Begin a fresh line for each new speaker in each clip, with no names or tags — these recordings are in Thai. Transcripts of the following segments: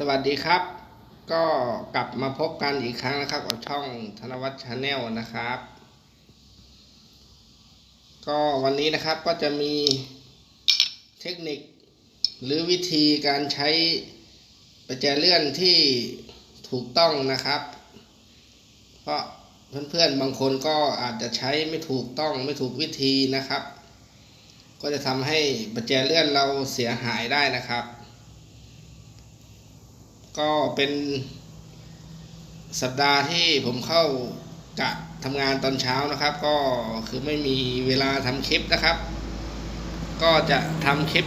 สวัสดีครับ ก็กลับมาพบกันอีกครั้งนะครับกับช่องธนวัฒน์ชาแนลนะครับ ก็วันนี้นะครับก็จะมีเทคนิคหรือวิธีการใช้ประแจเลื่อนที่ถูกต้องนะครับ เพราะเพื่อนๆบางคนก็อาจจะใช้ไม่ถูกต้องไม่ถูกวิธีนะครับ ก็จะทำให้ประแจเลื่อนเราเสียหายได้นะครับ ก็เป็นสัปดาห์ที่ผมเข้ากะทำงานตอนเช้านะครับ ก็คือไม่มีเวลาทำคลิปนะครับ ก็จะทำคลิป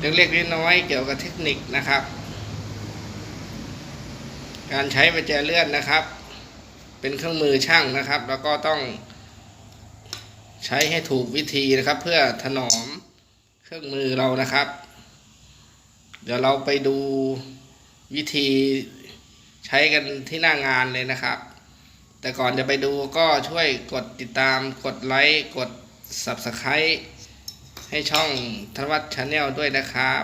เล็กๆน้อยๆเกี่ยวกับเทคนิคนะครับ การใช้ประแจเลื่อนนะครับ เป็นเครื่องมือช่างนะครับ แล้วก็ต้องใช้ให้ถูกวิธีนะครับ เพื่อถนอมเครื่องมือเรานะครับ เดี๋ยวเราไปดู วิธีใช้กันที่หน้างานเลยนะครับ แต่ก่อนจะไปดูก็ช่วยกดติดตามกดไลค์กด Subscribe ให้ช่องธนวัฒน์ชาแนลด้วยนะครับ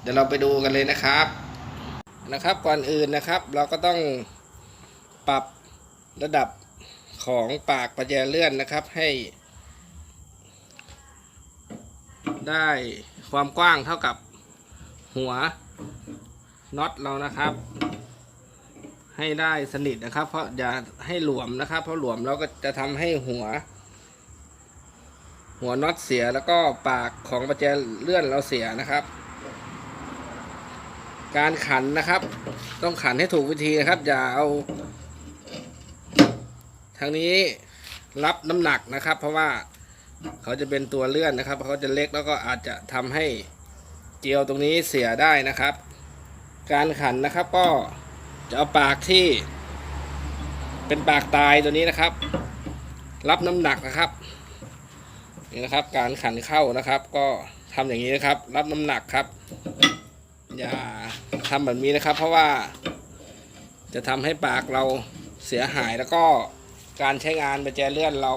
เดี๋ยวเราไปดูกันเลยนะครับนะครับก่อนอื่นนะครับเราก็ต้องปรับระดับของปากประแจเลื่อนนะครับให้ ได้ความกว้างเท่ากับหัว น็อตเรานะครับ ให้ได้สนิทนะครับ เพราะอย่าให้หลวมนะครับ เพราะหลวมเราก็จะทำให้หัว หัวน็อตเสียแล้วก็ปากของประแจเลื่อนเราเสียนะครับ การขันนะครับ ต้องขันให้ถูกวิธีนะครับ อย่าเอาทางนี้รับน้ำหนักนะครับ เพราะว่าเขาจะเป็นตัวเลื่อนนะครับเขาจะเล็กแล้วก็อาจจะทำให้เกลียวตรงนี้เสียได้นะครับ การขันนะครับก็จะเอาปากที่เป็นปากตายตัวนี้นะครับ รับน้ำหนักนะครับนี่นะครับ การขันเข้านะครับ ก็ทำอย่างนี้นะครับ รับน้ำหนักครับ อย่าทำแบบนี้นะครับ เพราะว่าจะทำให้ปากเราเสียหายแล้วก็การใช้งานประแจเลื่อนเรา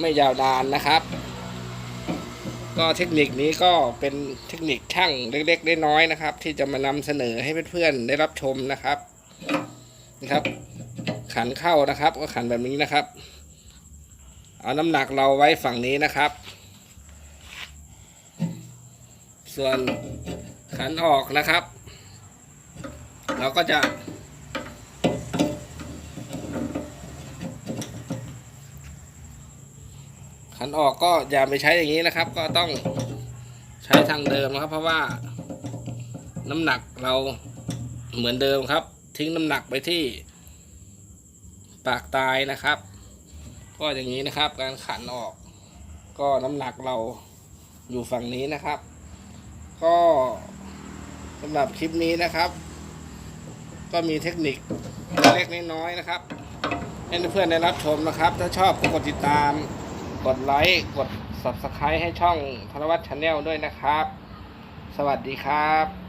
ไม่ยาวนานนะครับ ก็เทคนิคนี้ก็เป็นเทคนิคช่างเล็กๆน้อยๆนะครับ ที่จะมานำเสนอให้เพื่อนๆได้รับชมนะครับนะครับ ขันเข้านะครับ ก็ขันแบบนี้นะครับ เอาน้ำหนักเราไว้ฝั่งนี้นะครับ ส่วนขันออกนะครับ เราก็จะ ขันออกก็อย่าไปใช้อย่างนี้นะครับ ก็ต้องใช้ทางเดิมนะครับ เพราะว่าน้ำหนักเราเหมือนเดิมครับ ทิ้งน้ำหนักไปที่ปากตายนะครับ ก็อย่างนี้นะครับ การขันออก ก็น้ำหนักเราอยู่ฝั่งนี้นะครับ ก็สำหรับคลิปนี้นะครับ ก็มีเทคนิคเล็กน้อยๆนะครับ ให้เพื่อนๆได้รับชมนะครับ ถ้าชอบก็กดติดตาม กดไลค์กด subscribe ให้ช่องธนวัฒน์ชาแนลด้วยนะครับ สวัสดีครับ